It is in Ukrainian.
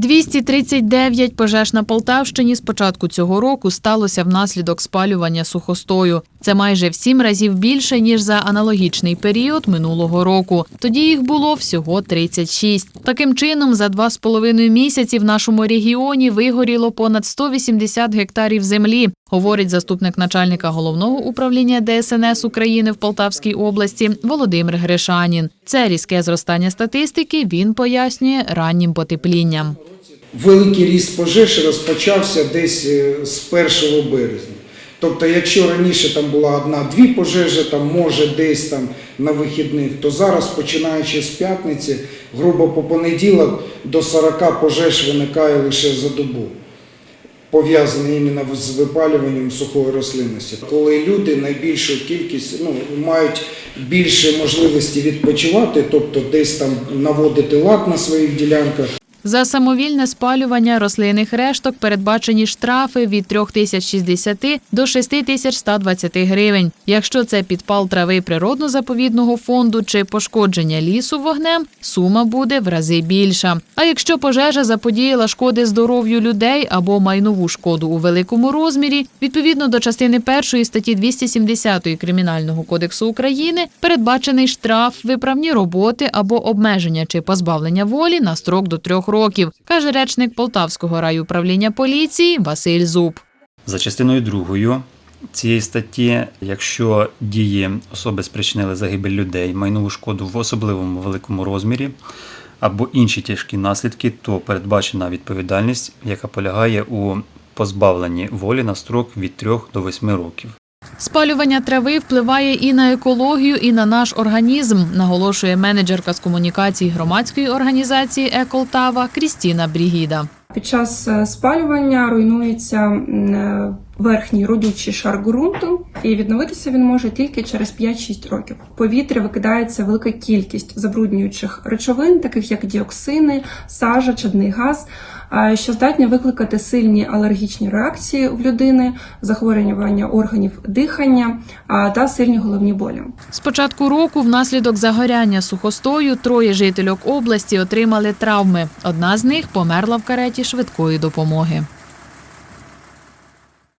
239 пожеж на Полтавщині з початку цього року сталося внаслідок спалювання сухостою. Це майже в сім разів більше ніж за аналогічний період минулого року. Тоді їх було всього 36. Таким чином, за два з половиною місяці в нашому регіоні вигоріло понад 180 гектарів землі, говорить заступник начальника головного управління ДСНС України в Полтавській області Володимир Гришанін. Це різке зростання статистики. Він пояснює раннім потеплінням. Великий ріст пожеж розпочався десь е, з 1 березня. Тобто, якщо раніше там була одна-дві пожежі, там може десь там на вихідних, то зараз, починаючи з п'ятниці, грубо по понеділок до 40 пожеж виникає лише за добу. Пов'язані іменно з випалюванням сухої рослинності, коли люди найбільшу кількість ну, мають більше можливості відпочивати, тобто десь там наводити лад на своїх ділянках. За самовільне спалювання рослинних решток передбачені штрафи від 3060 до 6120 гривень. Якщо це підпал трави природно-заповідного фонду чи пошкодження лісу вогнем, сума буде в рази більша. А якщо пожежа заподіяла шкоди здоров'ю людей або майнову шкоду у великому розмірі, відповідно до частини першої статті 270 Кримінального кодексу України передбачений штраф, виправні роботи або обмеження чи позбавлення волі на строк до трьох років, каже речник Полтавського райуправління поліції Василь Зуб. За частиною другою цієї статті, якщо дії особи спричинили загибель людей, майнову шкоду в особливому великому розмірі або інші тяжкі наслідки, то передбачена відповідальність, яка полягає у позбавленні волі на строк від 3 до 8 років. Спалювання трави впливає і на екологію, і на наш організм, наголошує менеджерка з комунікацій громадської організації Еколтава Крістіна Брігіда. Під час е, спалювання руйнується е, верхній родючий шар ґрунту, і відновитися він може тільки через 5-6 років. В повітря викидається велика кількість забруднюючих речовин, таких як діоксини, сажа, чадний газ, що здатні викликати сильні алергічні реакції в людини, захворювання органів дихання та сильні головні болі. З початку року внаслідок загоряння сухостою троє жительок області отримали травми. Одна з них померла в кареті швидкої допомоги.